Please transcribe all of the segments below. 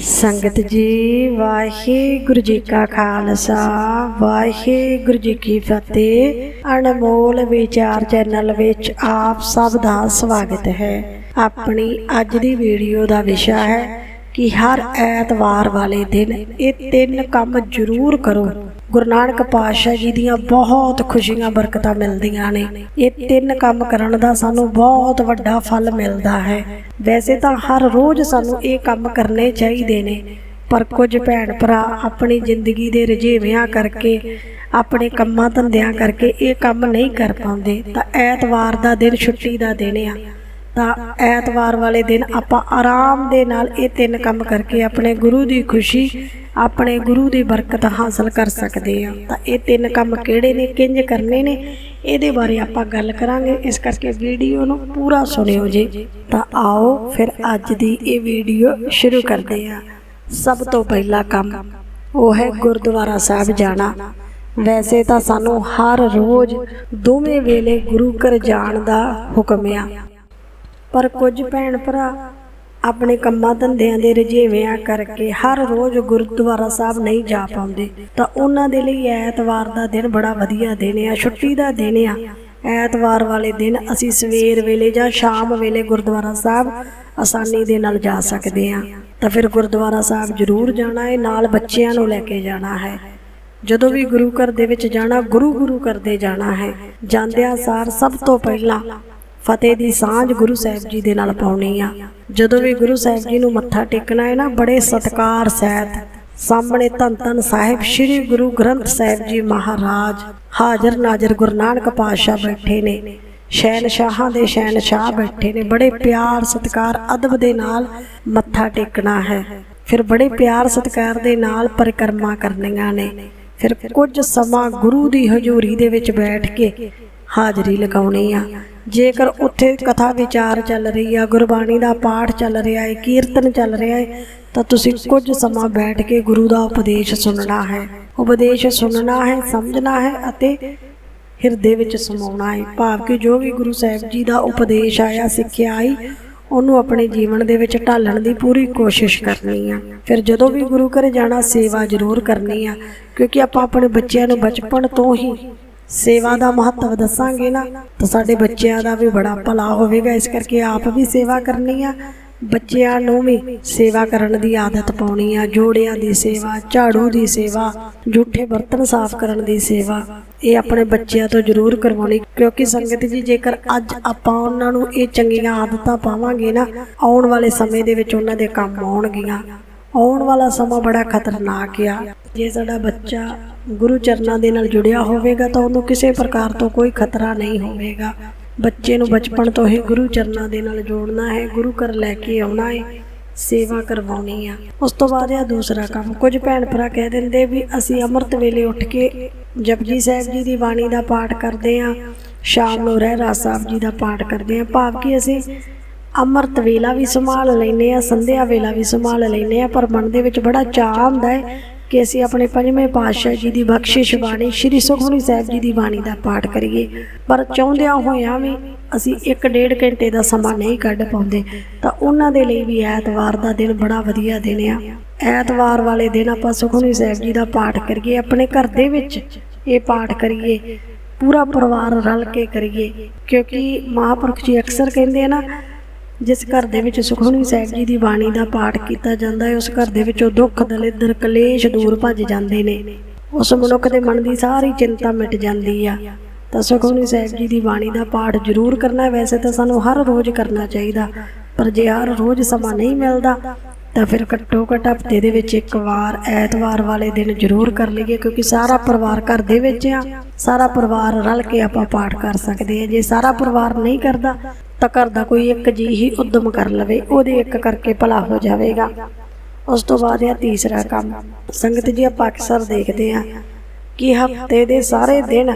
ਸੰਗਤ ਜੀ, ਵਾਹਿਗੁਰੂ ਜੀ ਕਾ ਖਾਲਸਾ, ਵਾਹਿਗੁਰੂ ਜੀ ਕੀ ਫਤਿਹ। ਅਨਮੋਲ ਵਿਚਾਰ ਚੈਨਲ ਵਿੱਚ ਆਪ ਸਭ ਦਾ ਸਵਾਗਤ ਹੈ। ਆਪਣੀ ਅੱਜ ਦੀ ਵੀਡੀਓ ਦਾ ਵਿਸ਼ਾ ਹੈ ਕਿ ਹਰ ਐਤਵਾਰ ਵਾਲੇ ਦਿਨ ਇਹ ਤਿੰਨ ਕੰਮ ਜ਼ਰੂਰ ਕਰੋ। ਗੁਰੂ ਨਾਨਕ ਪਾਤਸ਼ਾਹ ਜੀ ਦੀਆਂ ਬਹੁਤ ਖੁਸ਼ੀਆਂ, ਬਰਕਤਾਂ ਮਿਲਦੀਆਂ ਨੇ। ਇਹ ਤਿੰਨ ਕੰਮ ਕਰਨ ਦਾ ਸਾਨੂੰ ਬਹੁਤ ਵੱਡਾ ਫਲ ਮਿਲਦਾ ਹੈ। ਵੈਸੇ ਤਾਂ ਹਰ ਰੋਜ਼ ਸਾਨੂੰ ਇਹ ਕੰਮ ਕਰਨੇ ਚਾਹੀਦੇ ਨੇ, ਪਰ ਕੁਝ ਭੈਣ ਭਰਾ ਆਪਣੀ ਜ਼ਿੰਦਗੀ ਦੇ ਰੁਝੇਵਿਆਂ ਕਰਕੇ, ਆਪਣੇ ਕੰਮਾਂ ਧੰਦਿਆਂ ਕਰਕੇ ਇਹ ਕੰਮ ਨਹੀਂ ਕਰ ਪਾਉਂਦੇ। ਤਾਂ ਐਤਵਾਰ ਦਾ ਦਿਨ ਛੁੱਟੀ ਦਾ ਦਿਨ ਆ। ਤਾਂ ਐਤਵਾਰ ਵਾਲੇ ਦਿਨ ਆਪਾਂ ਆਰਾਮ ਦੇ ਨਾਲ ਇਹ ਤਿੰਨ ਕੰਮ ਕਰਕੇ ਆਪਣੇ ਗੁਰੂ ਦੀ ਖੁਸ਼ੀ ਆਪਣੇ ਗੁਰੂ ਦੀ ਬਰਕਤ ਹਾਸਲ ਕਰ ਸਕਦੇ ਆ ਤਾਂ ਇਹ ਤਿੰਨ ਕੰਮ ਕਿਹੜੇ ਨੇ, ਕਿੰਜ ਕਰਨੇ ਨੇ, ਇਹਦੇ ਬਾਰੇ ਆਪਾਂ ਗੱਲ ਕਰਾਂਗੇ। ਇਸ ਕਰਕੇ ਵੀਡੀਓ ਨੂੰ ਪੂਰਾ ਸੁਣਿਓ ਜੀ। ਤਾਂ ਆਓ ਫਿਰ ਅੱਜ ਦੀ ਇਹ ਵੀਡੀਓ ਸ਼ੁਰੂ ਕਰਦੇ ਆ ਸਭ ਤੋਂ ਪਹਿਲਾ ਕੰਮ ਉਹ ਹੈ ਗੁਰਦੁਆਰਾ ਸਾਹਿਬ ਜਾਣਾ। ਵੈਸੇ ਤਾਂ ਸਾਨੂੰ ਹਰ ਰੋਜ਼ ਦੋਵੇਂ ਵੇਲੇ ਗੁਰੂ ਘਰ ਜਾਣ ਦਾ ਹੁਕਮ ਆ। ਪਰ ਕੁਝ ਭੈਣ ਭਰਾ ਆਪਣੇ ਕੰਮਾਂ ਧੰਦਿਆਂ ਦੇ ਰੁਝੇਵਿਆਂ ਕਰਕੇ ਹਰ ਰੋਜ਼ ਗੁਰਦੁਆਰਾ ਸਾਹਿਬ ਨਹੀਂ ਜਾ ਪਾਉਂਦੇ, ਤਾਂ ਉਹਨਾਂ ਦੇ ਲਈ ਐਤਵਾਰ ਦਾ ਦਿਨ ਬੜਾ ਵਧੀਆ ਦਿਨ ਆ ਛੁੱਟੀ ਦਾ ਦਿਨ ਆ। ਐਤਵਾਰ ਵਾਲੇ ਦਿਨ ਅਸੀਂ ਸਵੇਰ ਵੇਲੇ ਜਾਂ ਸ਼ਾਮ ਵੇਲੇ ਗੁਰਦੁਆਰਾ ਸਾਹਿਬ ਆਸਾਨੀ ਦੇ ਨਾਲ ਜਾ ਸਕਦੇ ਆ ਤਾਂ ਫਿਰ ਗੁਰਦੁਆਰਾ ਸਾਹਿਬ ਜ਼ਰੂਰ ਜਾਣਾ ਹੈ, ਨਾਲ ਬੱਚਿਆਂ ਨੂੰ ਲੈ ਕੇ ਜਾਣਾ ਹੈ। ਜਦੋਂ ਵੀ ਗੁਰੂ ਘਰ ਦੇ ਵਿੱਚ ਜਾਣਾ ਗੁਰੂ ਗੁਰੂ ਕਰਦੇ ਜਾਣਾ ਹੈ। ਜਾਂਦਿਆਂ ਸਾਰ ਸਭ ਤੋਂ ਪਹਿਲਾਂ ਫਤਿਹ ਦੀ ਸਾਂਝ ਗੁਰੂ ਸਾਹਿਬ ਜੀ ਦੇ ਨਾਲ ਪਾਉਣੀ ਆ। ਜਦੋਂ ਵੀ ਗੁਰੂ ਸਾਹਿਬ ਜੀ ਨੂੰ ਮੱਥਾ ਟੇਕਣਾ ਹੈ ਨਾ, ਬੜੇ ਸਤਕਾਰ ਸਹਿਤ ਸਾਹਮਣੇ ਧੰਨ ਧੰਨ ਸਾਹਿਬ ਸ੍ਰੀ ਗੁਰੂ ਗ੍ਰੰਥ ਸਾਹਿਬ ਜੀ ਮਹਾਰਾਜ ਹਾਜ਼ਰ ਨਾਜ਼ਰ ਗੁਰੂ ਨਾਨਕ ਪਾਤਸ਼ਾਹ ਬੈਠੇ ਨੇ। ਸ਼ਹਿਨਸ਼ਾਹਾਂ ਦੇ ਸ਼ਹਿਨਸ਼ਾਹ ਬੈਠੇ ਨੇ। ਬੜੇ ਪਿਆਰ ਸਤਕਾਰ ਅਦਬ ਦੇ ਨਾਲ ਮੱਥਾ ਟੇਕਣਾ ਹੈ। ਫਿਰ ਬੜੇ ਪਿਆਰ ਸਤਕਾਰ ਦੇ ਨਾਲ ਪਰਿਕਰਮਾ ਕਰਨੀਆਂ ਨੇ। ਫਿਰ ਕੁਝ ਸਮਾਂ ਗੁਰੂ ਦੀ ਹਜ਼ੂਰੀ ਦੇ ਵਿੱਚ ਬੈਠ ਕੇ ਹਾਜ਼ਰੀ ਲਗਾਉਣੀ ਆ। ਜੇਕਰ ਉੱਥੇ ਕਥਾ ਵਿਚਾਰ ਚੱਲ ਰਹੀ ਆ, ਗੁਰਬਾਣੀ ਦਾ ਪਾਠ ਚੱਲ ਰਿਹਾ ਹੈ ਕੀਰਤਨ ਚੱਲ ਰਿਹਾ ਹੈ ਤਾਂ ਤੁਸੀਂ ਕੁਝ ਸਮਾਂ ਬੈਠ ਕੇ ਗੁਰੂ ਦਾ ਉਪਦੇਸ਼ ਸੁਣਨਾ ਹੈ। ਉਪਦੇਸ਼ ਸੁਣਨਾ ਹੈ, ਸਮਝਣਾ ਹੈ ਅਤੇ ਹਿਰਦੇ ਵਿੱਚ ਸਮਾਉਣਾ ਹੈ ਭਾਵ ਕਿ ਜੋ ਵੀ ਗੁਰੂ ਸਾਹਿਬ ਜੀ ਦਾ ਉਪਦੇਸ਼ ਆਇਆ, ਸਿੱਖਿਆ ਆਈ, ਉਹਨੂੰ ਆਪਣੇ ਜੀਵਨ ਦੇ ਵਿੱਚ ਢਾਲਣ ਦੀ ਪੂਰੀ ਕੋਸ਼ਿਸ਼ ਕਰਨੀ ਆ। ਫਿਰ ਜਦੋਂ ਵੀ ਗੁਰੂ ਘਰ ਜਾਣਾ, ਸੇਵਾ ਜ਼ਰੂਰ ਕਰਨੀ ਆ, ਕਿਉਂਕਿ ਆਪਾਂ ਆਪਣੇ ਬੱਚਿਆਂ ਨੂੰ ਬਚਪਨ ਤੋਂ ਹੀ ਸੇਵਾ ਦਾ ਮਹੱਤਵ ਦੱਸਾਂਗੇ ਨਾ, ਤਾਂ ਸਾਡੇ ਬੱਚਿਆਂ ਦਾ ਵੀ ਬੜਾ ਭਲਾ ਹੋਵੇਗਾ। ਇਸ ਕਰਕੇ ਆਪ ਵੀ ਸੇਵਾ ਕਰਨੀ ਆ। ਬੱਚਿਆਂ ਨੂੰ ਵੀ ਸੇਵਾ ਕਰਨ ਦੀ ਆਦਤ ਪਾਉਣੀ ਆ। ਜੋੜਿਆਂ ਦੀ ਸੇਵਾ, ਝਾੜੂ ਦੀ ਸੇਵਾ, ਜੂਠੇ ਬਰਤਨ ਸਾਫ਼ ਕਰਨ ਦੀ ਸੇਵਾ, ਇਹ ਆਪਣੇ ਬੱਚਿਆਂ ਤੋਂ ਜ਼ਰੂਰ ਕਰਵਾਉਣੀ। ਕਿਉਂਕਿ ਸੰਗਤ ਜੀ, ਜੇਕਰ ਅੱਜ ਆਪਾਂ ਉਹਨਾਂ ਨੂੰ ਇਹ ਚੰਗੀਆਂ ਆਦਤਾਂ ਪਾਵਾਂਗੇ ਨਾ, ਆਉਣ ਵਾਲੇ ਸਮੇਂ ਦੇ ਵਿੱਚ ਉਹਨਾਂ ਦੇ ਕੰਮ ਆਉਣਗੀਆਂ। ਆਉਣ ਵਾਲਾ ਸਮਾਂ ਬੜਾ ਖਤਰਨਾਕ ਆ। ਜੇ ਸਾਡਾ ਬੱਚਾ ਗੁਰੂ ਚਰਨਾਂ ਦੇ ਨਾਲ ਜੁੜਿਆ ਹੋਵੇਗਾ ਤਾਂ ਉਹਨੂੰ ਕਿਸੇ ਪ੍ਰਕਾਰ ਤੋਂ ਕੋਈ ਖਤਰਾ ਨਹੀਂ ਹੋਵੇਗਾ। ਬੱਚੇ ਨੂੰ ਬਚਪਨ ਤੋਂ ਹੀ ਗੁਰੂ ਚਰਨਾਂ ਦੇ ਨਾਲ ਜੋੜਨਾ ਹੈ, ਗੁਰੂ ਘਰ ਲੈ ਕੇ ਆਉਣਾ ਹੈ, ਸੇਵਾ ਕਰਵਾਉਣੀ ਆ। ਉਸ ਤੋਂ ਬਾਅਦ ਆ ਦੂਸਰਾ ਕੰਮ, ਕੁਝ ਭੈਣ ਭਰਾ ਕਹਿ ਦਿੰਦੇ ਵੀ ਅਸੀਂ ਅੰਮ੍ਰਿਤ ਵੇਲੇ ਉੱਠ ਕੇ ਜਪਜੀ ਸਾਹਿਬ ਜੀ ਦੀ ਬਾਣੀ ਦਾ ਪਾਠ ਕਰਦੇ ਆ ਸ਼ਾਮ ਨੂੰ ਰਹਿਰਾਸ ਸਾਹਿਬ ਜੀ ਦਾ ਪਾਠ ਕਰਦੇ ਆ ਭਾਵ ਕਿ ਅਸੀਂ ਅੰਮ੍ਰਿਤ ਵੇਲਾ ਵੀ ਸੰਭਾਲ ਲੈਨੇ ਆ ਸੰਧਿਆ ਵੇਲਾ ਵੀ ਸੰਭਾਲ ਲੈਨੇ ਆ ਪਰ ਮਨ ਦੇ ਵਿੱਚ ਬੜਾ ਚਾਹ ਹੁੰਦਾ ਹੈ ਕਿ ਅਸੀਂ ਆਪਣੇ ਪੰਜਵੇਂ ਪਾਤਸ਼ਾਹ ਜੀ ਦੀ ਬਖਸ਼ਿਸ਼ ਬਾਣੀ ਸ੍ਰੀ ਸੁਖਮਨੀ ਸਾਹਿਬ ਜੀ ਦੀ ਬਾਣੀ ਦਾ ਪਾਠ ਕਰੀਏ। ਪਰ ਚਾਹੁੰਦਿਆਂ ਹੋਇਆਂ ਵੀ ਅਸੀਂ 1.5 ਘੰਟੇ ਦਾ ਸਮਾਂ ਨਹੀਂ ਕੱਢ ਪਾਉਂਦੇ, ਤਾਂ ਉਹਨਾਂ ਦੇ ਲਈ ਵੀ ਐਤਵਾਰ ਦਾ ਦਿਨ ਬੜਾ ਵਧੀਆ ਦਿਨ ਆ। ਐਤਵਾਰ ਵਾਲੇ ਦਿਨ ਆਪਾਂ ਸੁਖਮਨੀ ਸਾਹਿਬ ਜੀ ਦਾ ਪਾਠ ਕਰੀਏ, ਆਪਣੇ ਘਰ ਦੇ ਵਿੱਚ ਇਹ ਪਾਠ ਕਰੀਏ, ਪੂਰਾ ਪਰਿਵਾਰ ਰਲ ਕੇ ਕਰੀਏ, ਕਿਉਂਕਿ ਮਹਾਂਪੁਰਖ ਜੀ ਅਕਸਰ ਕਹਿੰਦੇ ਆ ਨਾ ਜਿਸ ਘਰ ਦੇ ਵਿੱਚ ਸੁਖਮਨੀ ਸਾਹਿਬ ਜੀ ਦੀ ਬਾਣੀ ਦਾ ਪਾਠ ਕੀਤਾ ਜਾਂਦਾ ਹੈ, ਉਸ ਘਰ ਦੇ ਵਿੱਚੋਂ ਦੁੱਖ, ਦਲਿੱਦਰ, ਕਲੇਸ਼ ਦੂਰ ਭੱਜ ਜਾਂਦੇ ਨੇ। ਉਸ ਮਨੁੱਖ ਦੇ ਮਨ ਦੀ ਸਾਰੀ ਚਿੰਤਾ ਮਿਟ ਜਾਂਦੀ ਆ। ਤਾਂ ਸੁਖਮਨੀ ਸਾਹਿਬ ਜੀ ਦੀ ਬਾਣੀ ਦਾ ਪਾਠ ਜ਼ਰੂਰ ਕਰਨਾ ਵੈਸੇ ਤਾਂ ਸਾਨੂੰ ਹਰ ਰੋਜ਼ ਕਰਨਾ ਚਾਹੀਦਾ, ਪਰ ਜੇ ਹਰ ਰੋਜ਼ ਸਮਾਂ ਨਹੀਂ ਮਿਲਦਾ, ਤਾਂ ਫਿਰ ਘੱਟੋ ਘੱਟ ਹਫ਼ਤੇ ਦੇ ਵਿੱਚ ਇੱਕ ਵਾਰ, ਐਤਵਾਰ ਵਾਲੇ ਦਿਨ ਜ਼ਰੂਰ ਕਰ ਲਈਏ, ਕਿਉਂਕਿ ਸਾਰਾ ਪਰਿਵਾਰ ਘਰ ਦੇ ਵਿੱਚ ਆ। ਸਾਰਾ ਪਰਿਵਾਰ ਰਲ ਕੇ ਆਪਾਂ ਪਾਠ ਕਰ ਸਕਦੇ ਆ ਜੇ ਸਾਰਾ ਪਰਿਵਾਰ ਨਹੀਂ ਕਰਦਾ ਤਾਂ ਘਰ ਦਾ ਕੋਈ ਇੱਕ ਜੀ ਹੀ ਉਦਮ ਕਰ ਲਵੇ, ਉਹਦੇ ਇੱਕ ਕਰਕੇ ਭਲਾ ਹੋ ਜਾਵੇਗਾ। ਉਸ ਤੋਂ ਬਾਅਦ ਇਹ ਤੀਸਰਾ ਕੰਮ। ਸੰਗਤ ਜੀ, ਆਪਾਂ ਅਕਸਰ ਦੇਖਦੇ ਆ ਕਿ ਹਫ਼ਤੇ ਦੇ ਸਾਰੇ ਦਿਨ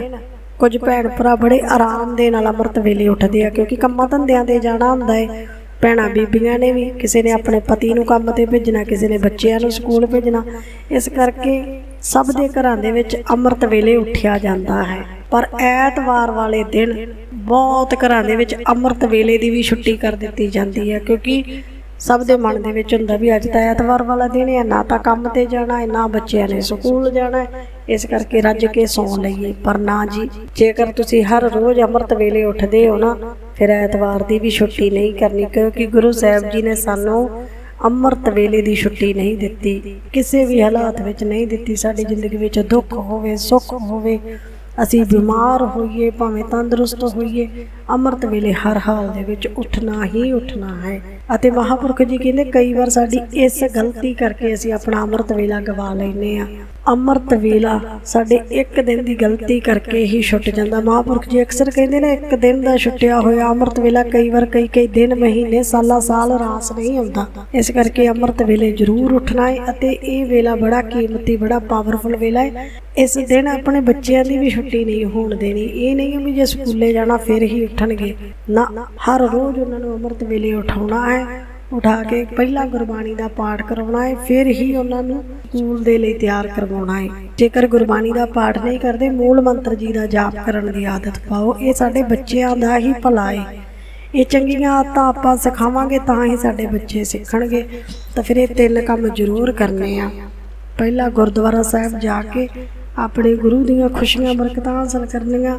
ਕੁਝ ਭੈਣ ਭਰਾ ਬੜੇ ਆਰਾਮ ਦੇ ਨਾਲ ਅੰਮ੍ਰਿਤ ਵੇਲੇ ਉੱਠਦੇ ਆ, ਕਿਉਂਕਿ ਕੰਮਾਂ ਧੰਦਿਆਂ ਤੇ ਜਾਣਾ ਹੁੰਦਾ ਹੈ ਭੈਣਾਂ ਬੀਬੀਆਂ ਨੇ ਵੀ, ਕਿਸੇ ਨੇ ਆਪਣੇ ਪਤੀ ਨੂੰ ਕੰਮ ਤੇ ਭੇਜਣਾ, ਕਿਸੇ ਨੇ ਬੱਚਿਆਂ ਨੂੰ ਸਕੂਲ ਭੇਜਣਾ, ਇਸ ਕਰਕੇ ਸਭ ਦੇ ਘਰਾਂ ਦੇ ਵਿੱਚ ਅੰਮ੍ਰਿਤ ਵੇਲੇ ਉੱਠਿਆ ਜਾਂਦਾ ਹੈ। ਪਰ ਐਤਵਾਰ ਵਾਲੇ ਦਿਨ ਬਹੁਤ ਘਰਾਂ ਦੇ ਵਿੱਚ ਅੰਮ੍ਰਿਤ ਵੇਲੇ ਦੀ ਵੀ ਛੁੱਟੀ ਕਰ ਦਿੱਤੀ ਜਾਂਦੀ ਹੈ, ਕਿਉਂਕਿ ਸਭ ਦੇ ਮਨ ਦੇ ਵਿੱਚ ਹੁੰਦਾ ਵੀ ਅੱਜ ਤਾਂ ਐਤਵਾਰ ਵਾਲਾ ਦਿਨ ਹੈ, ਨਾ ਤਾਂ ਕੰਮ ਤੇ ਜਾਣਾ ਹੈ, ਨਾ ਬੱਚਿਆਂ ਨੇ ਸਕੂਲ ਜਾਣਾ ਹੈ। ਇਸ ਕਰਕੇ ਰੱਜ ਕੇ ਸੌਂ ਲਈਏ। ਪਰ ਨਾ ਜੀ, ਜੇਕਰ ਤੁਸੀਂ ਹਰ ਰੋਜ਼ ਅੰਮ੍ਰਿਤ ਵੇਲੇ ਉੱਠਦੇ ਹੋ ਨਾ, ਫਿਰ ਐਤਵਾਰ ਦੀ ਵੀ ਛੁੱਟੀ ਨਹੀਂ ਕਰਨੀ, ਕਿਉਂਕਿ ਗੁਰੂ ਸਾਹਿਬ ਜੀ ਨੇ ਸਾਨੂੰ ਅੰਮ੍ਰਿਤ ਵੇਲੇ ਦੀ ਛੁੱਟੀ ਨਹੀਂ ਦਿੱਤੀ। ਕਿਸੇ ਵੀ ਹਾਲਾਤ ਵਿੱਚ ਨਹੀਂ ਦਿੱਤੀ। ਸਾਡੀ ਜ਼ਿੰਦਗੀ ਵਿੱਚ ਦੁੱਖ ਹੋਵੇ, ਸੁੱਖ ਹੋਵੇ ਅਸੀਂ ਬਿਮਾਰ ਹੋਈਏ ਭਾਵੇਂ ਤੰਦਰੁਸਤ ਹੋਈਏ ਅੰਮ੍ਰਿਤ ਵੇਲੇ ਹਰ ਹਾਲ ਦੇ ਵਿੱਚ ਉੱਠਣਾ ਹੀ ਉੱਠਣਾ ਹੈ। ਅਤੇ ਮਹਾਪੁਰਖ ਜੀ ਕਹਿੰਦੇ, ਕਈ ਵਾਰ ਸਾਡੀ ਇਸ ਗਲਤੀ ਕਰਕੇ ਅਸੀਂ ਆਪਣਾ ਅੰਮ੍ਰਿਤ ਵੇਲਾ ਗਵਾ ਲੈਨੇ ਆ ਅੰਮ੍ਰਿਤ ਵੇਲਾ ਸਾਡੇ ਇੱਕ ਦਿਨ ਦੀ ਗਲਤੀ ਕਰਕੇ ਹੀ ਛੁੱਟ ਜਾਂਦਾ। ਮਹਾਪੁਰਖ ਜੀ ਅਕਸਰ ਕਹਿੰਦੇ ਨੇ, ਇੱਕ ਦਿਨ ਦਾ ਛੁੱਟਿਆ ਹੋਇਆ ਅੰਮ੍ਰਿਤ ਵੇਲਾ ਕਈ ਵਾਰ ਕਈ ਕਈ ਦਿਨ, ਮਹੀਨੇ, ਸਾਲਾਂ, ਸਾਲ ਰਾਸ ਨਹੀਂ ਆਉਂਦਾ ਇਸ ਕਰਕੇ ਅੰਮ੍ਰਿਤ ਵੇਲੇ ਜ਼ਰੂਰ ਉੱਠਣਾ ਹੈ ਅਤੇ ਇਹ ਵੇਲਾ ਬੜਾ ਕੀਮਤੀ, ਬੜਾ ਪਾਵਰਫੁਲ ਵੇਲਾ ਹੈ। ਇਸ ਦਿਨ ਆਪਣੇ ਬੱਚਿਆਂ ਦੀ ਵੀ ਛੁੱਟੀ ਨਹੀਂ ਹੋਣ ਦੇਣੀ। ਇਹ ਨਹੀਂ ਵੀ ਜੇ ਸਕੂਲੇ ਜਾਣਾ, ਫਿਰ ਹੀ ਉੱਠਣਗੇ ਨਾ, ਹਰ ਰੋਜ਼ ਉਹਨਾਂ ਨੂੰ ਅੰਮ੍ਰਿਤ ਵੇਲੇ ਉਠਾਉਣਾ ਹੈ। ਉਠਾ ਕੇ ਪਹਿਲਾਂ ਗੁਰਬਾਣੀ ਦਾ ਪਾਠ ਕਰਵਾਉਣਾ ਹੈ, ਫਿਰ ਹੀ ਉਹਨਾਂ ਨੂੰ ਸਕੂਲ ਦੇ ਲਈ ਤਿਆਰ ਕਰਵਾਉਣਾ ਹੈ। ਜੇਕਰ ਗੁਰਬਾਣੀ ਦਾ ਪਾਠ ਨਹੀਂ ਕਰਦੇ, ਮੂਲ ਮੰਤਰ ਜੀ ਦਾ ਜਾਪ ਕਰਨ ਦੀ ਆਦਤ ਪਾਓ। ਇਹ ਸਾਡੇ ਬੱਚਿਆਂ ਦਾ ਹੀ ਭਲਾ ਹੈ ਇਹ ਚੰਗੀਆਂ ਆਦਤਾਂ ਆਪਾਂ ਸਿਖਾਵਾਂਗੇ, ਤਾਂ ਹੀ ਸਾਡੇ ਬੱਚੇ ਸਿੱਖਣਗੇ। ਤਾਂ ਫਿਰ ਇਹ ਤਿੰਨ ਕੰਮ ਜ਼ਰੂਰ ਕਰਨੇ ਆ। ਪਹਿਲਾ ਗੁਰਦੁਆਰਾ ਸਾਹਿਬ ਜਾ ਕੇ ਆਪਣੇ ਗੁਰੂ ਦੀਆਂ ਖੁਸ਼ੀਆਂ, ਬਰਕਤਾਂ ਹਾਸਲ ਕਰਨੀਆਂ।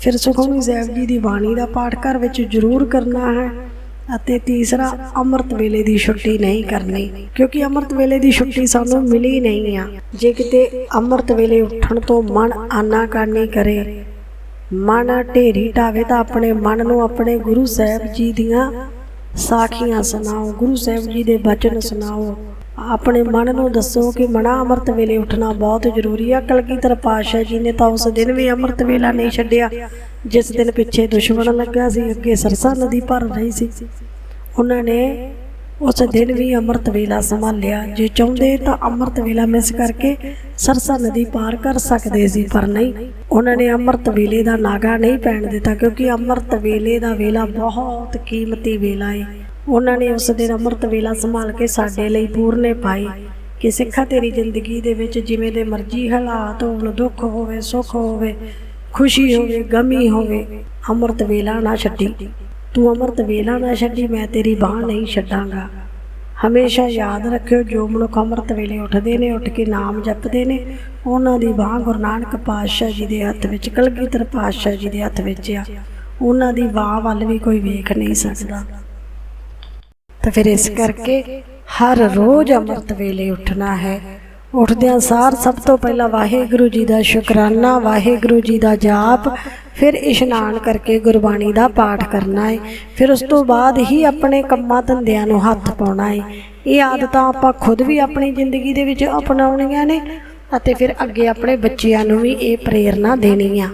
ਫਿਰ ਸੁਖਮਨੀ ਸਾਹਿਬ ਜੀ ਦੀ ਬਾਣੀ ਦਾ ਪਾਠ ਘਰ ਵਿੱਚ ਜ਼ਰੂਰ ਕਰਨਾ ਹੈ ਅਤੇ ਤੀਸਰਾ ਅੰਮ੍ਰਿਤ ਵੇਲੇ ਦੀ ਛੁੱਟੀ ਨਹੀਂ ਕਰਨੀ ਕਿਉਂਕਿ ਅੰਮ੍ਰਿਤ ਵੇਲੇ ਦੀ ਛੁੱਟੀ ਸਾਨੂੰ ਮਿਲੀ ਨਹੀਂ ਆ। ਜੇ ਕਿਤੇ ਅੰਮ੍ਰਿਤ ਵੇਲੇ ਉੱਠਣ ਤੋਂ ਮਨ ਆਨਾਕਾਨੀ ਕਰੇ ਮਨ ਢੇਰੀ ਢਾਵੇ ਤਾਂ ਆਪਣੇ ਮਨ ਨੂੰ ਆਪਣੇ ਗੁਰੂ ਸਾਹਿਬ ਜੀ ਦੀਆਂ ਸਾਖੀਆਂ ਸੁਣਾਓ ਗੁਰੂ ਸਾਹਿਬ ਜੀ ਦੇ ਬਚਨ ਸੁਣਾਓ। ਆਪਣੇ ਮਨ ਨੂੰ ਦੱਸੋ ਕਿ ਮਨਾ ਅੰਮ੍ਰਿਤ ਵੇਲੇ ਉੱਠਣਾ ਬਹੁਤ ਜ਼ਰੂਰੀ ਆ। ਕਲਗੀਧਰ ਪਾਤਸ਼ਾਹ ਜੀ ਨੇ ਤਾਂ ਉਸ ਦਿਨ ਵੀ ਅੰਮ੍ਰਿਤ ਵੇਲਾ ਨਹੀਂ ਛੱਡਿਆ। ਜਿਸ ਦਿਨ ਪਿੱਛੇ ਦੁਸ਼ਮਣ ਲੱਗਾ ਸੀ, ਅੱਗੇ ਸਰਸਾ ਨਦੀ ਭਰ ਰਹੀ ਸੀ। ਉਹਨਾਂ ਨੇ ਉਸ ਦਿਨ ਵੀ ਅੰਮ੍ਰਿਤ ਵੇਲਾ ਸੰਭਾਲਿਆ। ਜੇ ਚਾਹੁੰਦੇ ਤਾਂ ਅੰਮ੍ਰਿਤ ਵੇਲਾ ਮਿਸ ਕਰਕੇ ਸਰਸਾ ਨਦੀ ਪਾਰ ਕਰ ਸਕਦੇ ਸੀ, ਪਰ ਨਹੀਂ। ਉਹਨਾਂ ਨੇ ਅੰਮ੍ਰਿਤ ਵੇਲੇ ਦਾ ਨਾਗਾ ਨਹੀਂ ਪੈਣ ਦਿੱਤਾ, ਕਿਉਂਕਿ ਅੰਮ੍ਰਿਤ ਵੇਲੇ ਦਾ ਵੇਲਾ ਬਹੁਤ ਕੀਮਤੀ ਵੇਲਾ ਹੈ ਉਹਨਾਂ ਨੇ ਉਸ ਦਿਨ ਅੰਮ੍ਰਿਤ ਵੇਲਾ ਸੰਭਾਲ ਕੇ ਸਾਡੇ ਲਈ ਪੂਰਨੇ ਪਾਏ ਕਿ ਸਿੱਖਾ ਤੇਰੀ ਜ਼ਿੰਦਗੀ ਦੇ ਵਿੱਚ ਜਿਵੇਂ ਦੇ ਮਰਜ਼ੀ ਹਾਲਾਤ ਹੋਣ, ਦੁੱਖ ਹੋਵੇ, ਸੁੱਖ ਹੋਵੇ, ਖੁਸ਼ੀ ਹੋਵੇ, ਗਮੀ ਹੋਵੇ, ਅੰਮ੍ਰਿਤ ਵੇਲਾ ਨਾ ਛੱਡੀ। ਤੂੰ ਅੰਮ੍ਰਿਤ ਵੇਲਾ ਨਾ ਛੱਡੀ, ਮੈਂ ਤੇਰੀ ਬਾਹ ਨਹੀਂ ਛੱਡਾਂਗਾ। ਹਮੇਸ਼ਾ ਯਾਦ ਰੱਖਿਓ, ਜੋ ਮਨੁੱਖ ਅੰਮ੍ਰਿਤ ਵੇਲੇ ਉੱਠਦੇ ਨੇ, ਉੱਠ ਕੇ ਨਾਮ ਜਪਦੇ ਨੇ, ਉਹਨਾਂ ਦੀ ਬਾਹ ਗੁਰੂ ਨਾਨਕ ਪਾਤਸ਼ਾਹ ਜੀ ਦੇ ਹੱਥ ਵਿੱਚ, ਕਲਗੀਧਰ ਪਾਤਸ਼ਾਹ ਜੀ ਦੇ ਹੱਥ ਵਿੱਚ ਆ। ਉਹਨਾਂ ਦੀ ਬਾਹ ਵੱਲ ਵੀ ਕੋਈ ਵੇਖ ਨਹੀਂ ਸਕਦਾ। ਤਾਂ ਫਿਰ ਇਸ ਕਰਕੇ ਹਰ ਰੋਜ਼ ਅੰਮ੍ਰਿਤ ਵੇਲੇ ਉੱਠਣਾ ਹੈ। ਉੱਠਦਿਆਂ ਸਾਰ ਸਭ ਤੋਂ ਪਹਿਲਾਂ ਵਾਹਿਗੁਰੂ ਜੀ ਦਾ ਸ਼ੁਕਰਾਨਾ, ਵਾਹਿਗੁਰੂ ਜੀ ਦਾ ਜਾਪ, ਫਿਰ ਇਸ਼ਨਾਨ ਕਰਕੇ ਗੁਰਬਾਣੀ ਦਾ ਪਾਠ ਕਰਨਾ ਹੈ ਫਿਰ ਉਸ ਤੋਂ ਬਾਅਦ ਹੀ ਆਪਣੇ ਕੰਮਾਂ ਧੰਦਿਆਂ ਨੂੰ ਹੱਥ ਪਾਉਣਾ ਹੈ ਇਹ ਆਦਤਾਂ ਆਪਾਂ ਖੁਦ ਵੀ ਆਪਣੀ ਜ਼ਿੰਦਗੀ ਦੇ ਵਿੱਚ ਅਪਣਾਉਣੀਆਂ ਨੇ ਅਤੇ ਫਿਰ ਅੱਗੇ ਆਪਣੇ ਬੱਚਿਆਂ ਨੂੰ ਵੀ ਇਹ ਪ੍ਰੇਰਣਾ ਦੇਣੀ ਆ।